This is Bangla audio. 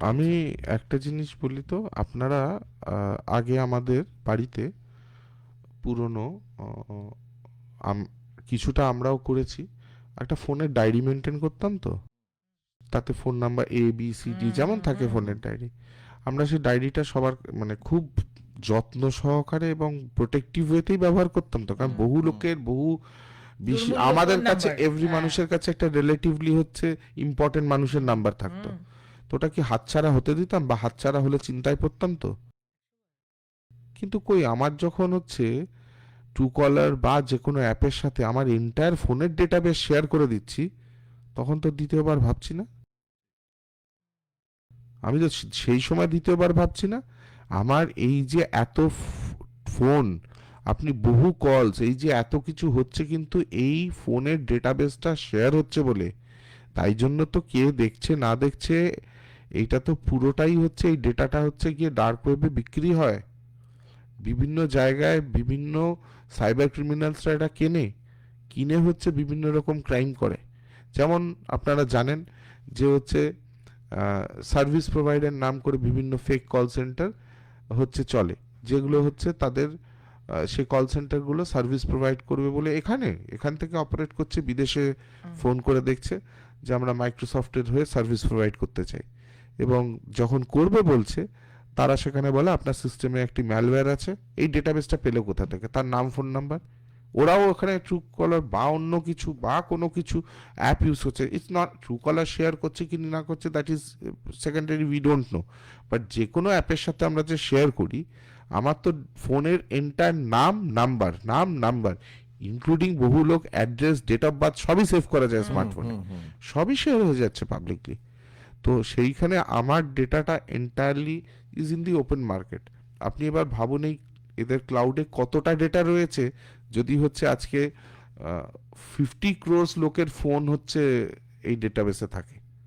আমি একটা জিনিস বলি তো আপনারা আগে আমাদের বাড়িতে পুরনো আম- কিছুটা আমরাও করেছি। একটা ফোনের ডায়েরি মেনটেন করতাম তো। তাতে phone number A B C D যেমন থাকে ফোনের ডায়েরি। আমরা সেই ডায়েরিটা সবার মানে খুব যত্ন সহকারে এবং প্রোটেক্টিভ ওয়েতেই ব্যবহার করতাম তো। কারণ বহু লোকের বহু বেশি আমাদের কাছে এভরি হ্যাঁ। মানুষের কাছে একটা রিলেটিভলি হচ্ছে ইম্পর্টেন্ট মানুষের নাম্বার থাকতো। তো ওটা কি হাতছাড়া হতে দিতাম বা হাতছাড়া হলে চিন্তায় পড়তাম তো? কিন্তু কই, আমার যখন হচ্ছে ট্রু কলার বা যে কোনো অ্যাপের সাথে আমার এন্টায়ার ফোনের ডেটাবেস শেয়ার করে দিচ্ছি, তখন তো দ্বিতীয়বার ভাবছি না। আমি তো সেই সময় দ্বিতীয়বার ভাবছি না। আমার এই যে এত ফোন আপনি বহু কলস এই যে এত কিছু হচ্ছে কিন্তু এই ফোনের ডেটাবেসটা শেয়ার হচ্ছে বলে, তাই জন্য তো কে দেখছে না দেখছে এইটা তো পুরোটাই হচ্ছে এই ডেটাটা হচ্ছে গিয়ে ডার্ক ওয়েবে বিক্রি হয়। বিভিন্ন জায়গায় বিভিন্ন সাইবার ক্রিমিনালসরা এটা কেনে কিনে হচ্ছে বিভিন্ন রকম ক্রাইম করে। যেমন আপনারা জানেন যে হচ্ছে সার্ভিস প্রোভাইডার নাম করে বিভিন্ন ফেক কল সেন্টার হচ্ছে চলে যেগুলো হচ্ছে তাদের সে কল সেন্টারগুলো সার্ভিস প্রোভাইড করবে বলে এখানে এখান থেকে অপারেট করছে বিদেশে ফোন করে দেখছে যে আমরা মাইক্রোসফটের হয়ে সার্ভিস প্রোভাইড করতে চাই। এবং যখন করবে বলছে তারা সেখানে বলে আপনার সিস্টেমে একটি ম্যালওয়্যার আছে এই ডেটাবেসটা পেলে কোথা থেকে? তার নাম ফোন নাম্বার ওরাও ওখানে ট্রু কলার বা অন্য কিছু বা কোনো কিছু অ্যাপ ইউজ করছে। It's not true collar share করছে কি না করছে that is secondary we don't know but যে কোনো অ্যাপের সাথে আমরা যে শেয়ার করি আমার তো ফোনের এন্টার নাম নাম্বার নাম নাম্বার ইনক্লুডিং বহু লোক অ্যাড্রেস ডেট অফ বার্থ সবই সেভ করা যায় স্মার্টফোনে। সবই শেয়ার হয়ে যাচ্ছে পাবলিকলি তো সেইখানে আমার ডেটাটা entirely is in the open market আপনি এবার ভাবুন এই এদের ক্লাউডে কতটা ডেটা রয়েছে। যদি হচ্ছে আজকে ফিফটি ক্রোর্স লোকের ফোন হচ্ছে এই ডেটাবেসে থাকে।